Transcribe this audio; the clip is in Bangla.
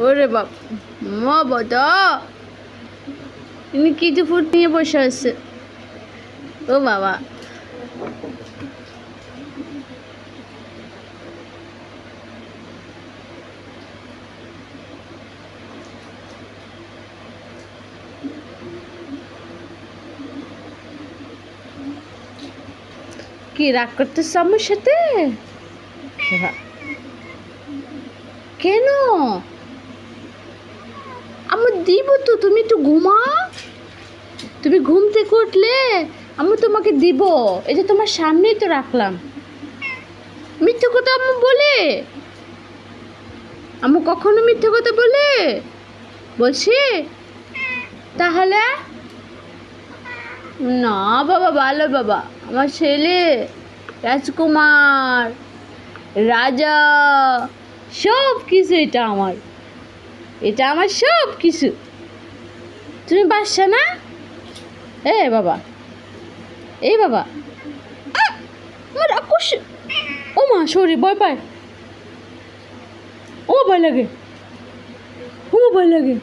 ওরে বাপ মা বদা ইনি কিছু ফুট নিয়ে বসে আছে? ও বাবা। কি রাগ করতেছ আমার সাথে? কেন? আমার দিব তো তুমি একটু ঘুমাও তুমি ঘুম থেকে উঠলে আমি তোমাকে দিব। এই যে তোমার সামনেই তো রাখলাম। মিথ্যে কথা আমি বলে? আমি কখনো মিথ্যে কথা বলে? বলছি? তাহলে? না বাবা, ভালো বাবা। আমার ছেলে রাজকুমার, রাজা সব কিছু এটা আমার। এটা আমার সব কিছু তুমি বাসা না? এ বাবা। এই বাবা! আমার রাক্ষস। ও মা, সরি, ভয় পায়। ও ভয় লাগে। ও ভয় লাগে।